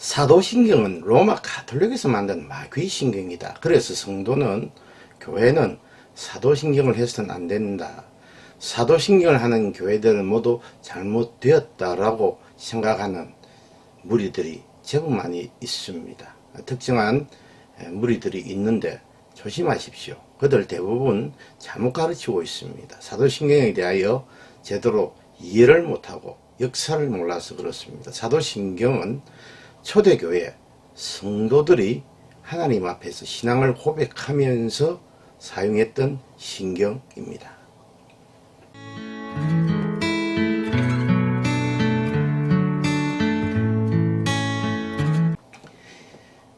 사도신경은 로마 가톨릭에서 만든 마귀신경이다. 그래서 성도는 교회는 사도신경을 해서는 안 된다. 사도신경을 하는 교회들은 모두 잘못되었다라고 생각하는 무리들이 제법 많이 있습니다. 특정한 무리들이 있는데 조심하십시오. 그들 대부분 잘못 가르치고 있습니다. 사도신경에 대하여 제대로 이해를 못하고 역사를 몰라서 그렇습니다. 사도신경은 초대교회 성도들이 하나님 앞에서 신앙을 고백하면서 사용했던 신경입니다.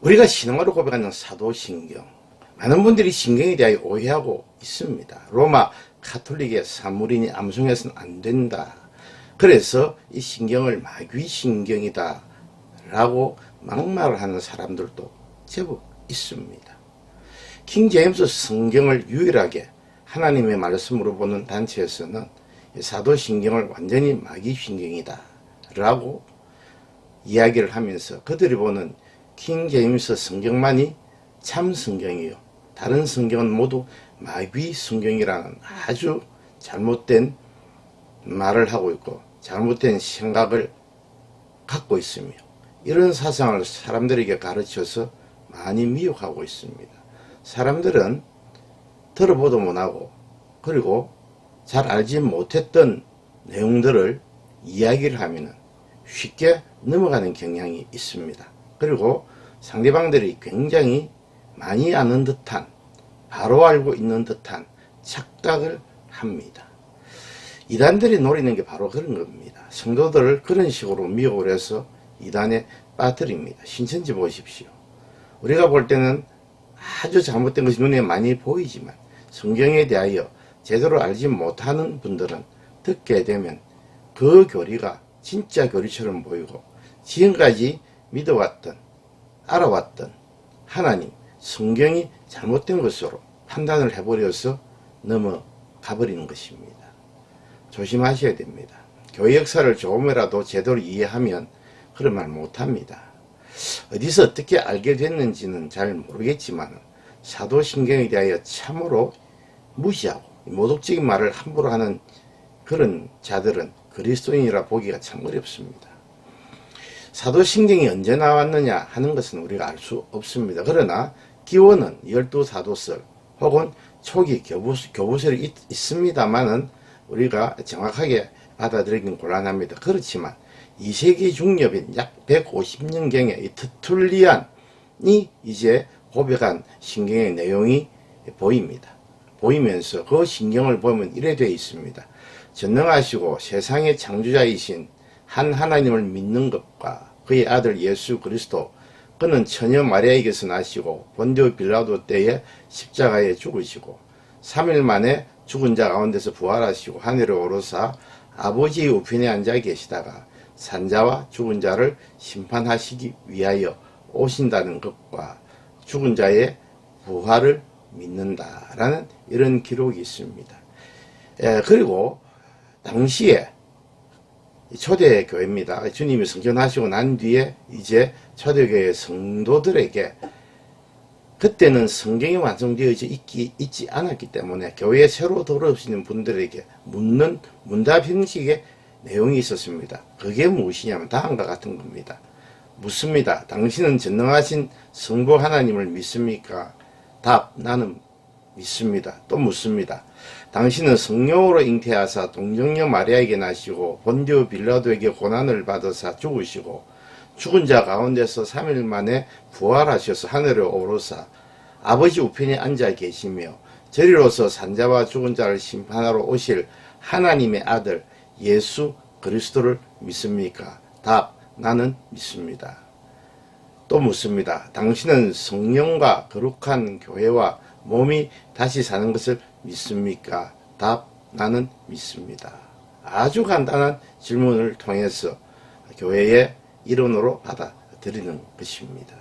우리가 신앙으로 고백하는 사도신경. 많은 분들이 신경에 대하여 오해하고 있습니다. 로마 카톨릭의 사물이니 암송해서는 안 된다. 그래서 이 신경을 마귀 신경이다. 라고 막말을 하는 사람들도 제법 있습니다. 킹 제임스 성경을 유일하게 하나님의 말씀으로 보는 단체에서는 사도신경을 완전히 마귀신경이다. 라고 이야기를 하면서 그들이 보는 킹 제임스 성경만이 참 성경이요. 다른 성경은 모두 마귀 성경이라는 아주 잘못된 말을 하고 있고 잘못된 생각을 갖고 있으며 이런 사상을 사람들에게 가르쳐서 많이 미혹하고 있습니다. 사람들은 들어보도 못하고 그리고 잘 알지 못했던 내용들을 이야기를 하면 쉽게 넘어가는 경향이 있습니다. 그리고 상대방들이 굉장히 많이 아는 듯한 바로 알고 있는 듯한 착각을 합니다. 이단들이 노리는 게 바로 그런 겁니다. 성도들을 그런 식으로 미혹을 해서 이단에 빠뜨립니다. 신천지 보십시오. 우리가 볼 때는 아주 잘못된 것이 눈에 많이 보이지만 성경에 대하여 제대로 알지 못하는 분들은 듣게 되면 그 교리가 진짜 교리처럼 보이고 지금까지 믿어왔던 알아왔던 하나님 성경이 잘못된 것으로 판단을 해버려서 넘어가 버리는 것입니다. 조심하셔야 됩니다. 교회 역사를 조금이라도 제대로 이해하면 그런 말 못합니다. 어디서 어떻게 알게 됐는지는 잘 모르겠지만 사도신경에 대하여 참으로 무시하고 모독적인 말을 함부로 하는 그런 자들은 그리스도인이라 보기가 참 어렵습니다. 사도신경이 언제 나왔느냐 하는 것은 우리가 알 수 없습니다. 그러나 기원은 열두 사도설 혹은 초기 교부설, 교부설이 있, 있습니다만은 우리가 정확하게 받아들이긴 곤란합니다. 그렇지만 2세기 중엽인 약 150년경에 이 트툴리안이 이제 고백한 신경의 내용이 보입니다. 보이면서 그 신경을 보면 이래 되어 있습니다. 전능하시고 세상의 창조자이신 한 하나님을 믿는 것과 그의 아들 예수 그리스도 그는 처녀 마리아에게서 나시고 본디오 빌라도 때에 십자가에 죽으시고 3일 만에 죽은 자 가운데서 부활하시고 하늘에 오르사 아버지의 우편에 앉아 계시다가 산자와 죽은 자를 심판하시기 위하여 오신다는 것과 죽은 자의 부활을 믿는다라는 이런 기록이 있습니다. 예, 그리고 당시에 초대 교회입니다. 주님이 성전하시고 난 뒤에 이제 초대교회 성도들에게 그때는 성경이 완성되어 있기, 있지 않았기 때문에 교회에 새로 들어오시는 분들에게 묻는 문답 형식의 내용이 있었습니다. 그게 무엇이냐면 다음과 같은 겁니다. 묻습니다. 당신은 전능하신 성부 하나님을 믿습니까? 답, 나는 믿습니다. 또 묻습니다. 당신은 성령으로 잉태하사 동정녀 마리아에게 나시고 본디오 빌라도에게 고난을 받으사 죽으시고 죽은 자 가운데서 3일 만에 부활하셔서 하늘에 오르사 아버지 우편에 앉아 계시며 저리로서 산자와 죽은 자를 심판하러 오실 하나님의 아들 예수 그리스도를 믿습니까? 답, 나는 믿습니다. 또 묻습니다. 당신은 성령과 거룩한 교회와 몸이 다시 사는 것을 믿습니까? 답, 나는 믿습니다. 아주 간단한 질문을 통해서 교회의 이론으로 받아들이는 것입니다.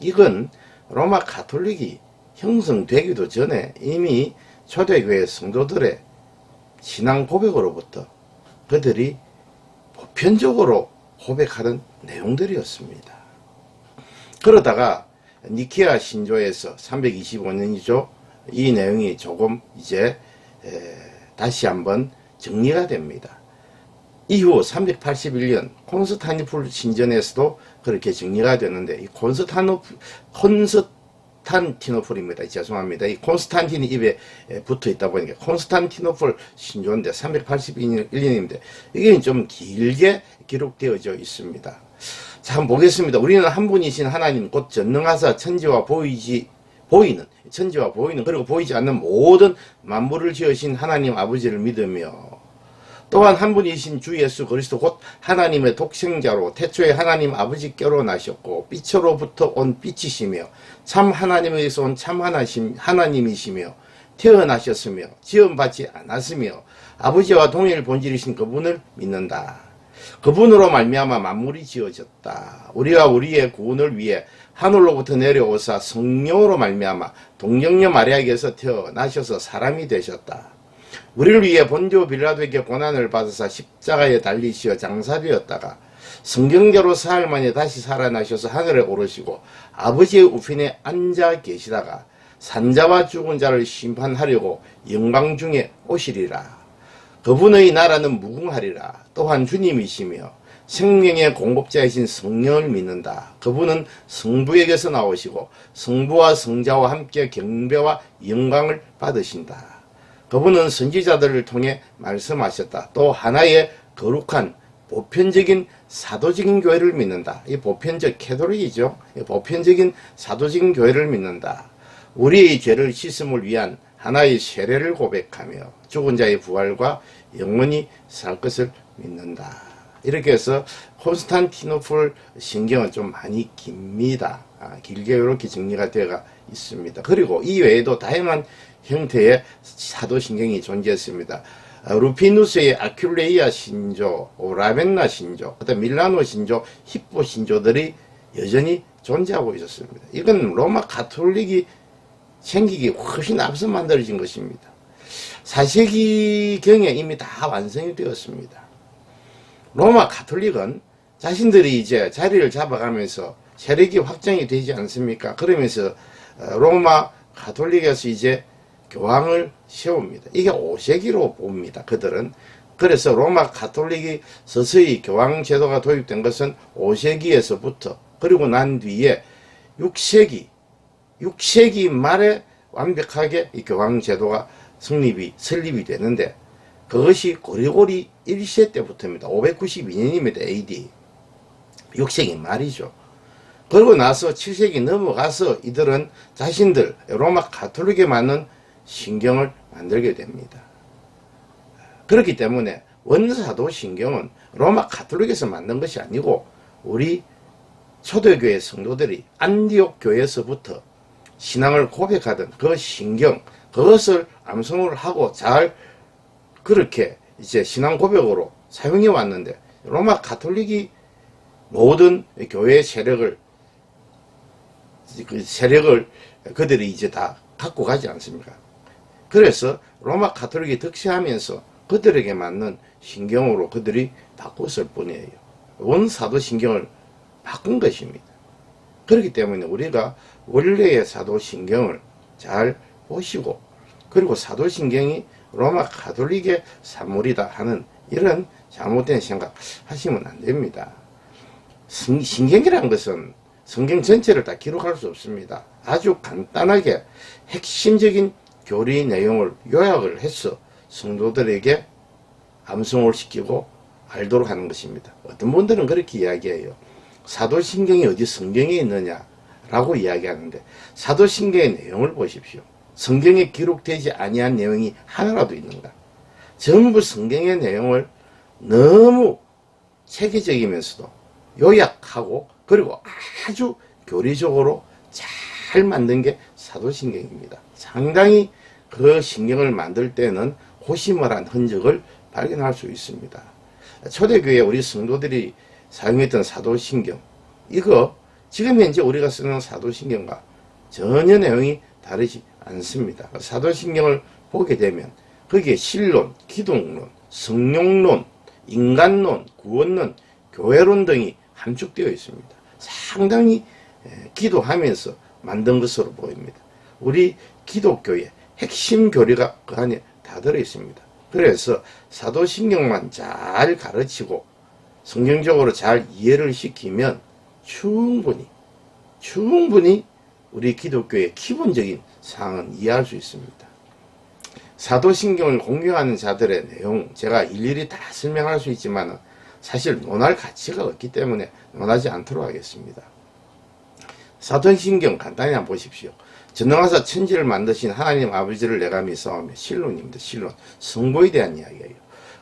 이건 로마 가톨릭이 형성되기도 전에 이미 초대교회 성도들의 신앙 고백으로부터 그들이 보편적으로 고백하는 내용들이었습니다. 그러다가 니케아 신조에서 325년이죠. 이 내용이 조금 이제 에, 다시 한번 정리가 됩니다. 이후 381년 콘스탄티풀 신전에서도 그렇게 정리가 되는데 이 콘스탄노 콘스 탄티노플입니다. 죄송합니다. 이 콘스탄틴이 입에 에, 붙어 있다 보니까 콘스탄티노플 신조인데 381년인데 이게 좀 길게 기록되어져 있습니다. 자, 한번 보겠습니다. 우리는 한 분이신 하나님 곧 전능하사 천지와 보이지 보이는 천지와 보이는 그리고 보이지 않는 모든 만물을 지으신 하나님 아버지를 믿으며 또한 한 분이신 주 예수 그리스도 곧 하나님의 독생자로 태초에 하나님 아버지께로 나셨고 빛으로부터 온 빛이시며 참 하나님에게서 온 참 하나님이시며 태어나셨으며 지원받지 않았으며 아버지와 동일 본질이신 그분을 믿는다. 그분으로 말미암아 만물이 지어졌다. 우리와 우리의 구원을 위해 하늘로부터 내려오사 성령으로 말미암아 동정녀 마리아에게서 태어나셔서 사람이 되셨다. 우리를 위해 본조 빌라도에게 고난을 받으사 십자가에 달리시어 장사되었다가 성경대로 사흘 만에 다시 살아나셔서 하늘에 오르시고 아버지의 우편에 앉아 계시다가 산자와 죽은 자를 심판하려고 영광 중에 오시리라. 그분의 나라는 무궁하리라. 또한 주님이시며 생명의 공급자이신 성령을 믿는다. 그분은 성부에게서 나오시고 성부와 성자와 함께 경배와 영광을 받으신다. 그분은 선지자들을 통해 말씀하셨다. 또 하나의 거룩한 보편적인 사도적인 교회를 믿는다. 이 보편적 캐도릭이죠. 이 보편적인 사도적인 교회를 믿는다. 우리의 죄를 씻음을 위한 하나의 세례를 고백하며 죽은 자의 부활과 영원히 살 것을 믿는다. 이렇게 해서 콘스탄티노플 신경은 좀 많이 깁니다. 아, 길게 이렇게 정리가 되어 있습니다. 그리고 이 외에도 다양한 형태의 사도신경이 존재했습니다. 아, 루피누스의 아큐레이아 신조, 라벤나 신조, 밀라노 신조, 히포 신조들이 여전히 존재하고 있었습니다. 이건 로마 가톨릭이 생기기 훨씬 앞서 만들어진 것입니다. 4세기경에 이미 다 완성이 되었습니다. 로마 가톨릭은 자신들이 이제 자리를 잡아가면서 세력이 확장이 되지 않습니까? 그러면서 어, 로마 가톨릭에서 이제 교황을 세웁니다. 이게 5세기로 봅니다. 그들은. 그래서 로마 가톨릭이 서서히 교황 제도가 도입된 것은 5세기에서부터 그리고 난 뒤에 6세기 6세기 말에 완벽하게 이 교황 제도가 성립이 설립이 되는데 그것이 고리고리 1세 때부터입니다. 592년입니다. AD. 6세기 말이죠. 그러고 나서 7세기 넘어가서 이들은 자신들 로마 가톨릭에 맞는 신경을 만들게 됩니다. 그렇기 때문에 원사도 신경은 로마 가톨릭에서 만든 것이 아니고 우리 초대교회 성도들이 안디옥 교회에서부터 신앙을 고백하던 그 신경 그것을 암송을 하고 잘 그렇게 이제 신앙 고백으로 사용해 왔는데 로마 가톨릭이 모든 교회의 세력을 그 세력을 그들이 이제 다 갖고 가지 않습니까? 그래서 로마 가톨릭이 득세하면서 그들에게 맞는 신경으로 그들이 바꿨을 뿐이에요. 원사도 신경을 바꾼 것입니다. 그렇기 때문에 우리가 원래의 사도 신경을 잘 보시고 그리고 사도 신경이 로마 가톨릭의 산물이다 하는 이런 잘못된 생각 하시면 안 됩니다. 신경이라는 것은 성경 전체를 다 기록할 수 없습니다. 아주 간단하게 핵심적인 교리 내용을 요약을 해서 성도들에게 암송을 시키고 알도록 하는 것입니다. 어떤 분들은 그렇게 이야기해요. 사도신경이 어디 성경에 있느냐 라고 이야기하는데 사도신경의 내용을 보십시오. 성경에 기록되지 아니한 내용이 하나라도 있는가? 전부 성경의 내용을 너무 체계적이면서도 요약하고 그리고 아주 교리적으로 잘 만든 게 사도신경입니다. 상당히 그 신경을 만들 때는 한 흔적을 발견할 수 있습니다. 초대교회 우리 성도들이 사용했던 사도신경 이거 지금 현재 우리가 쓰는 사도신경과 전혀 내용이 다르지 않습니다. 사도신경을 보게 되면 거기에 신론, 기독론, 성령론, 인간론, 구원론 교회론 등이 함축되어 있습니다. 상당히 에, 기도하면서 만든 것으로 보입니다. 우리 기독교의 핵심 교리가 그 안에 다 들어 있습니다. 그래서 사도신경만 잘 가르치고 성경적으로 잘 이해를 시키면 충분히 충분히 우리 기독교의 기본적인 사항은 이해할 수 있습니다. 사도신경을 공경하는 자들의 내용 제가 일일이 다 설명할 수 있지만 사실 논할 가치가 없기 때문에 논하지 않도록 하겠습니다. 사도신경 간단히 한번 보십시오. 전능하사 천지를 만드신 하나님 아버지를 내가 믿사오며 신론입니다. 신론. 성보에 대한 이야기예요.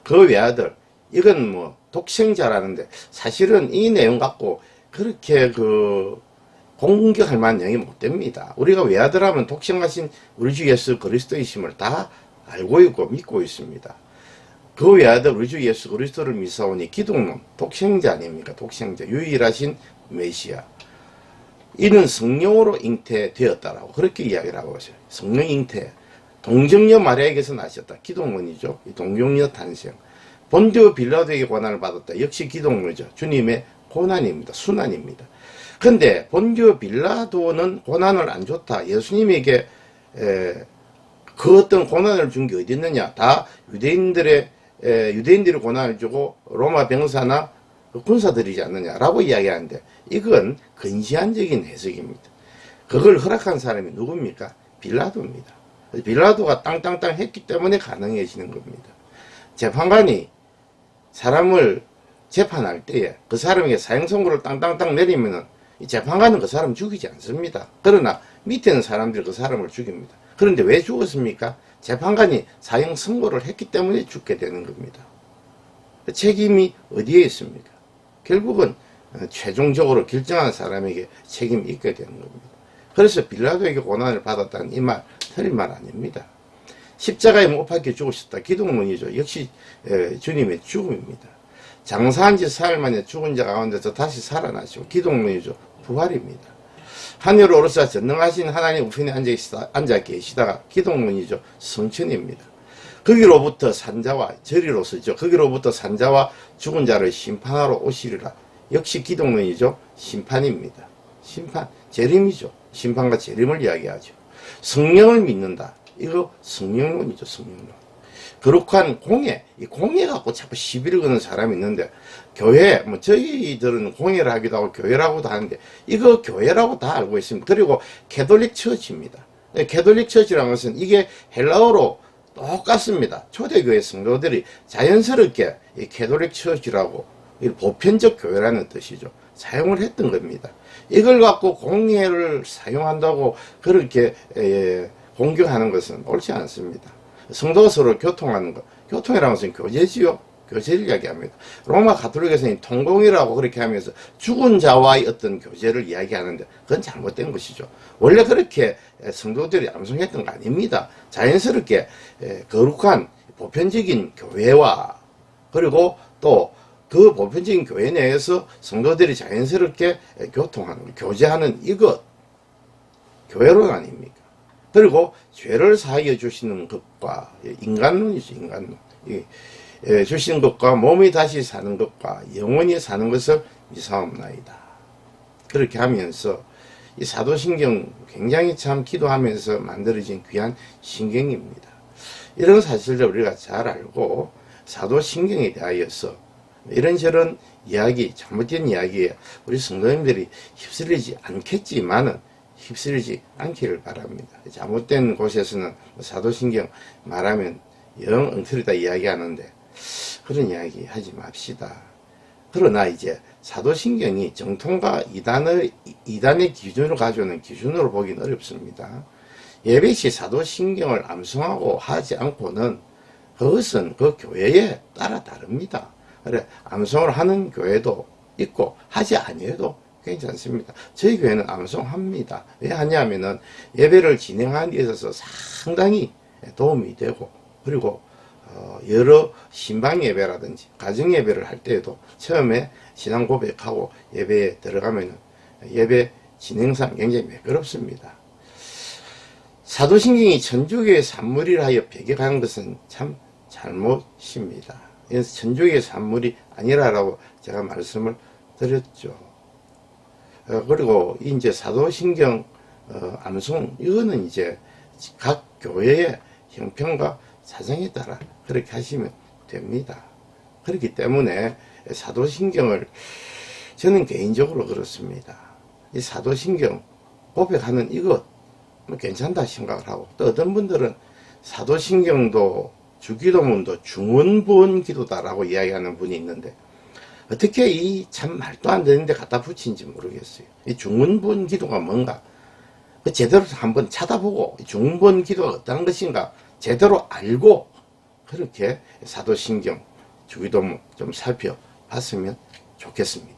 그 외아들 이건 뭐 독생자라는데 사실은 이 내용 갖고 그렇게 그 공격할 만한 내용이 못 됩니다. 우리가 외아들 하면 독생하신 우리 주 예수 그리스도이심을 다 알고 있고 믿고 있습니다. 그 외아들 우리 주 예수 그리스도를 믿사오니 기독론 독생자 아닙니까? 독생자 유일하신 메시아. 이는 성령으로 잉태되었다라고 그렇게 이야기를 하고 있어요. 성령 잉태. 동정녀 마리아에게서 나셨다. 기독론이죠. 이 동정녀 탄생. 본디오 빌라도에게 고난을 받았다. 역시 기독론이죠. 주님의 고난입니다. 순환입니다. 근데 본디오 빌라도는 고난을 안 줬다. 예수님에게 에, 그 어떤 고난을 준 게 어디 있느냐? 다 유대인들의 에, 유대인들이 고난을 주고 로마 병사나 그 군사들이지 않느냐라고 이야기하는데 이건 근시안적인 해석입니다. 그걸 허락한 사람이 누굽니까? 빌라도입니다. 빌라도가 땅땅땅 했기 때문에 가능해지는 겁니다. 재판관이 사람을 재판할 때에 그 사람에게 사형 선고를 땅땅땅 내리면은 이 재판관은 그 사람 죽이지 않습니다. 그러나 밑에 있는 사람들이 그 사람을 죽입니다. 그런데 왜 죽었습니까? 재판관이 사형 선고를 했기 때문에 죽게 되는 겁니다. 책임이 어디에 있습니까? 결국은 어, 최종적으로 결정한 사람에게 책임이 있게 되는 겁니다. 그래서 빌라도에게 고난을 받았다는 이 말 틀린 말 아닙니다. 십자가에 못 박혀 죽으셨다. 기독론이죠. 역시 에, 주님의 죽음입니다. 장사한 지 사흘 만에 죽은 자 가운데서 다시 살아나시고 기독론이죠. 부활입니다. 하늘 오르사 전능하신 하나님 우편에 앉아, 계시다가 기독론이죠. 성천입니다. 거기로부터 산자와 저리로서죠. 거기로부터 산자와 죽은 자를 심판하러 오시리라. 역시 기독론이죠. 심판입니다. 심판, 재림이죠. 심판과 재림을 이야기하죠. 성령을 믿는다. 이거 성령론이죠. 성령론. 거룩한 공예, 이 공예 갖고 자꾸 시비를 거는 사람이 있는데, 교회, 뭐, 저희들은 공예를 하기도 하고 교회라고도 하는데, 이거 교회라고 다 알고 있습니다. 그리고 캐톨릭 처치입니다. 캐톨릭 처치라는 것은 이게 헬라어로 똑같습니다. 초대교회 성도들이 자연스럽게 이 캐톨릭 처치라고 이 보편적 교회라는 뜻이죠. 사용을 했던 겁니다. 이걸 갖고 공예를 사용한다고 그렇게 에, 공격하는 것은 옳지 않습니다. 성도가 서로 교통하는 것, 교통이라는 것은 교제지요. 교제를 이야기합니다. 로마 가톨릭에서는 통공이라고 그렇게 하면서 죽은 자와의 어떤 교제를 이야기하는데 그건 잘못된 것이죠. 원래 그렇게 성도들이 암송했던 거 아닙니다. 자연스럽게 거룩한 보편적인 교회와 그리고 또 그 보편적인 교회 내에서 성도들이 자연스럽게 교통하는, 교제하는 이것, 교회론 아닙니까? 그리고 죄를 사하여 주시는 것과 인간론이죠, 인간론. 이, 예, 것과 몸이 다시 사는 것과 영원히 사는 것을 미사옵나이다. 그렇게 하면서 이 사도신경 굉장히 참 기도하면서 만들어진 귀한 신경입니다. 이런 사실을 우리가 잘 알고 사도신경에 대하여서 이런저런 이야기, 잘못된 이야기에 우리 성도님들이 휩쓸리지 않겠지만은 휩쓸리지 않기를 바랍니다. 잘못된 곳에서는 사도신경 말하면 영 엉터리다 이야기하는데 그런 이야기 하지 맙시다. 그러나 이제 사도신경이 정통과 이단의, 이단의 기준을 가져오는 기준으로 보기는 어렵습니다. 예배 시 사도신경을 암송하고 하지 않고는 그것은 그 교회에 따라 다릅니다. 그래, 암송을 하는 교회도 있고, 하지 아니해도 괜찮습니다. 저희 교회는 암송합니다. 왜 하냐면은 예배를 진행하는 데 있어서 상당히 도움이 되고, 그리고 어, 여러 신방 예배라든지 가정 예배를 할 때에도 처음에 신앙 고백하고 예배에 들어가면 예배 진행상 굉장히 매끄럽습니다. 사도신경이 천주교의 산물이라 하여 배격한 것은 참 잘못입니다. 이건 천주교의 산물이 아니라라고 제가 말씀을 드렸죠. 어, 그리고 이제 사도신경 어, 암송 이거는 이제 각 교회의 형편과 사정에 따라 그렇게 하시면 됩니다. 그렇기 때문에 사도신경을 저는 개인적으로 그렇습니다. 이 사도신경 고백하는 이것 뭐 괜찮다 생각을 하고 또 어떤 분들은 사도신경도 주기도문도 중원본 기도다라고 이야기하는 분이 있는데 어떻게 이 참 말도 안 되는데 갖다 붙인지 모르겠어요. 이 중원본 기도가 뭔가 그 제대로 한번 찾아보고 이 중원본 기도가 어떤 것인가 제대로 알고 그렇게 사도신경 주기도문 좀 살펴봤으면 좋겠습니다.